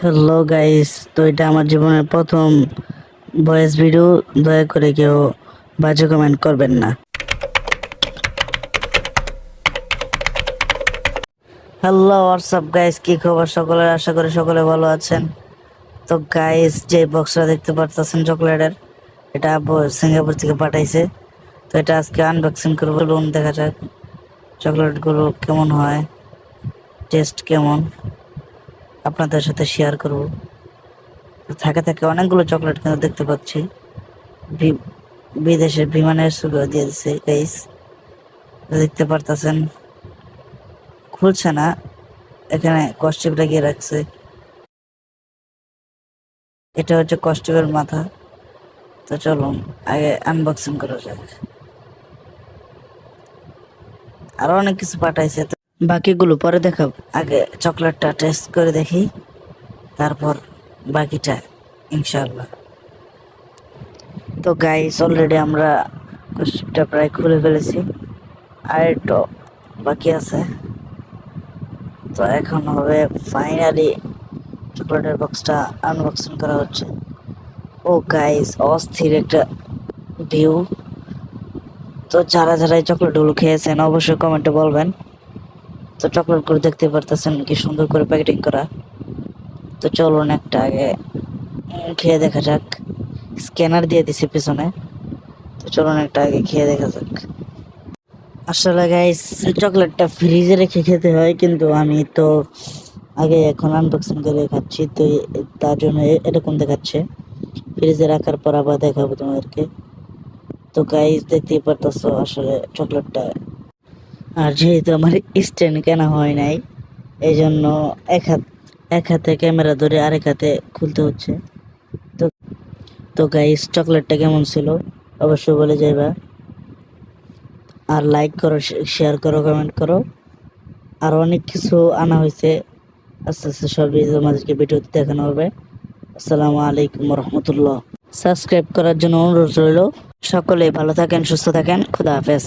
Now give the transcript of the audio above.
Hello guys তো এটা আমার জীবনের প্রথম ভয়েস ভিডিও দয়া করে কেউ বাজে কমেন্ট করবেন না। হ্যালো হোয়াটসঅ্যাপ গাইস কি খবর সকলের? আশা করি সকলে ভালো আছেন। তো গাইস যে বক্সটা দেখতে পারতেছেন চকলেটের, এটা সিঙ্গাপুর থেকে পাঠাইছে। তো, এটা আজকে আনবক্সিং করব লোন দেখা যাক। চকলেটগুলো কেমন হয় টেস্ট কেমন। আপনাদের সাথে শেয়ার করব। থাকে থাকে অনেকগুলো চকলেট কিন্তু দেখতে পাচ্ছি। বিদেশের বিমানের ছবিও দিয়ে দিছে গাইস দেখতে পারতেছেন? খুলছে না। এখানে কস্টিউম লাগিয়ে রাখছে। এটা হচ্ছে কস্টিউমের মাথা। তো চলুন, আগে আনবক্সিং করা যাক। আরও অনেক কিছু পাঠাইছে বাকিগুলো পরে দেখাব। আগে চকলেটটা টেস্ট করে দেখি, তারপর বাকিটা ইনশাল্লাহ তো গাইস অলরেডি আমরা কস্টিউমটা প্রায় খুলে ফেলেছি। আর একটু বাকি আছে। তো এখন হবে ফাইনালি চকলেটের বক্সটা আনবক্সিং করা হচ্ছে। ও গাইস অস্থির একটা ভিউ তো যারা যারা এই চকলেটগুলো খেয়েছেন, অবশ্যই কমেন্টে বলবেন। তো চকলেটগুলো দেখতে পারতেছেন কি সুন্দর করে প্যাকেটিং করা। তো চলুন একটা আগে খেয়ে দেখা যাক। স্ক্যানার দিয়ে দিছি পিছনে। তো চলুন একটা আগে খেয়ে দেখা যাক। আসলে গাইস চকলেটটা ফ্রিজে রেখে খেতে হয়, কিন্তু আমি তো আগে এখন আনবক্সিং করে খাচ্ছি, তো তার জন্য এরকম দেখাচ্ছে। ফ্রিজে রাখার পর আবার দেখাবো তোমাদেরকে। তো গাইস দেখতেই পারতেছো আসলে চকলেটটা আর যেহেতু আমার স্ট্যান্ড কেনা হয় নাই এই জন্য এক হাত, এক হাতে ক্যামেরা ধরে আরেক হাতে খুলতে হচ্ছে। তো তো গাইস চকলেটটা কেমন ছিল? অবশ্যই বলে যাইবা। আর লাইক করো শেয়ার করো কমেন্ট করো। আর অনেক কিছু আনা হয়েছে। আস্তে আস্তে সবই তোমাদেরকে ভিডিওতে দেখানো হবে। আসসালামু আলাইকুম রহমতুল্লাহ সাবস্ক্রাইব করার জন্য অনুরোধ রইল। সকলেই ভালো থাকেন, সুস্থ থাকেন। খুদা হাফেজ।